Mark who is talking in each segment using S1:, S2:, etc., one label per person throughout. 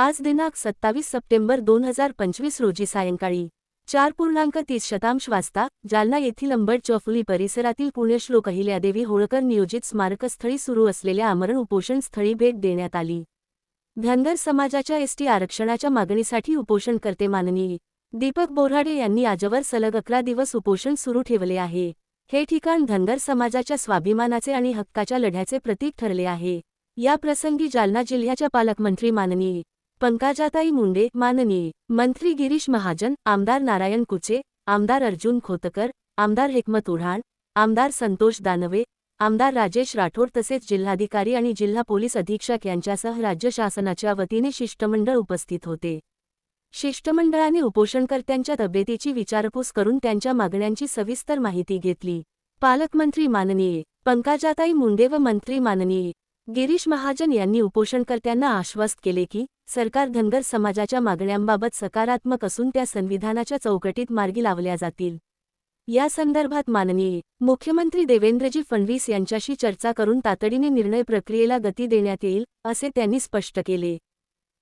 S1: आज दिनांक सत्तावीस सप्टेंबर दोन हजार पंचवीस रोजी सायंकाळी चार पूर्णांक तीस शतांश वाजता जालना येथील अंबड चौफुली परिसरातील पुण्यश्लोक अहिल्यादेवी होळकर नियोजित स्मारकस्थळी सुरू असलेल्या आमरण उपोषण स्थळी भेट देण्यात आली. धनगर समाजाच्या एसटी आरक्षणाच्या मागणीसाठी उपोषणकर्ते माननीय दीपक बोराडे यांनी आजवर सलग अकरा दिवस उपोषण सुरू ठेवले आहे. हे ठिकाण धनगर समाजाच्या स्वाभिमानाचे आणि हक्काच्या लढ्याचे प्रतीक ठरले आहे. या प्रसंगी जालना जिल्ह्याच्या पालकमंत्री माननीय पंकजाताई मुंडे माननीय मंत्री गिरीश महाजन आमदार नारायण कुचे आमदार अर्जुन खोतकर आमदार हेकमत उढाण आमदार संतोष दानवे आमदार राजेश राठोड तसेच जिल्हाधिकारी आणि जिल्हा पोलीस अधीक्षक यांच्यासह राज्य शासनाच्या वतीने शिष्टमंडळ उपस्थित होते. शिष्टमंडळाने उपोषणकर्त्यांच्या तब्येतीची विचारपूस करून त्यांच्या मागण्यांची सविस्तर माहिती घेतली. पालकमंत्री माननीय पंकजाताई मुंडे व मंत्री माननीय गिरीश महाजन यांनी उपोषणकर्त्यांना आश्वस्त केले की सरकार धनगर समाजाच्या मागण्यांबाबत सकारात्मक असून त्या संविधानाच्या चौकटीत मार्गी लावल्या जातील. या संदर्भात माननीय मुख्यमंत्री देवेंद्रजी फडणवीस यांच्याशी चर्चा करून तातडीने निर्णय प्रक्रियेला गती देण्यात येईल असे त्यांनी स्पष्ट केले.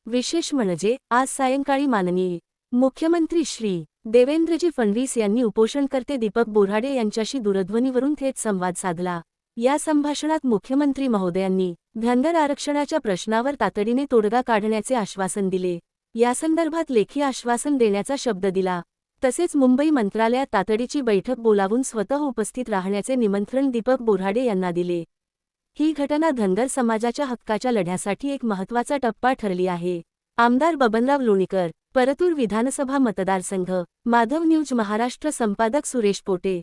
S1: विशेष म्हणजे आज सायंकाळी माननीय मुख्यमंत्री श्री देवेंद्रजी फडणवीस यांनी उपोषणकर्ते दीपक बोराडे यांच्याशी दूरध्वनीवरून थेट संवाद साधला. या संभाषणात मुख्यमंत्री महोदयांनी धनगर आरक्षणाच्या प्रश्नावर तातडीने तोडगा काढण्याचे आश्वासन दिले. यासंदर्भात लेखी आश्वासन देण्याचा शब्द दिला. तसेच मुंबई मंत्रालयात तातडीची बैठक बोलावून स्वतः उपस्थित राहण्याचे निमंत्रण दीपक बोराडे यांना दिले. ही घटना धनगर समाजाच्या हक्काच्या लढ्यासाठी एक महत्त्वाचा टप्पा ठरली आहे. आमदार बबनराव लोणीकर परतूर विधानसभा मतदारसंघ माधव न्यूज महाराष्ट्र संपादक सुरेश पोटे